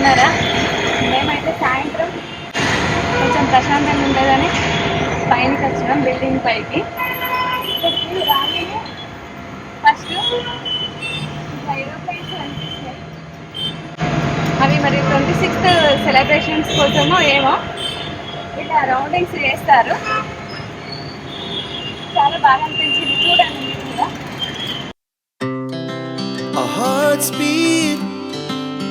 బాగున్నారా మేమైతే సాయంత్రం కొంచెం ప్రశాంతంగా ఉండదని పైనకి వచ్చినాం బిల్డింగ్ పైకి. రాగానే ఫస్ట్ ఏరోప్లేన్స్ కనిపిస్తాయి అవి మరి ట్వంటీ సిక్స్త్ సెలబ్రేషన్స్ కోసమో ఏమో ఇలా రౌండింగ్స్ చేస్తారు. చాలా బాగా అనిపించింది చూడండి మీరు కూడా.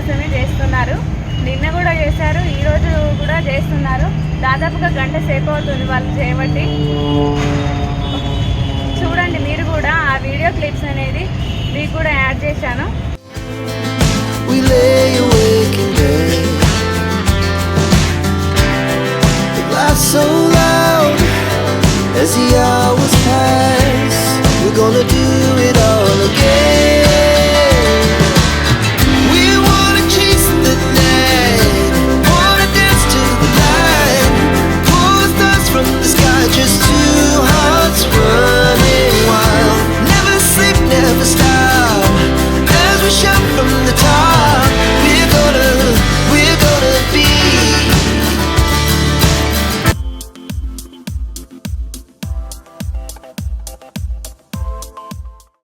కోసమే చేస్తున్నారు. నిన్న కూడా చేశారు ఈరోజు కూడా చేస్తున్నారు. దాదాపుగా గంట సేపు అవుతుంది వాళ్ళు చేయబట్టి. చూడండి మీరు కూడా ఆ వీడియో క్లిప్స్ అనేది మీకు కూడా యాడ్ చేశాను. So loud as the hours pass. We're gonna do it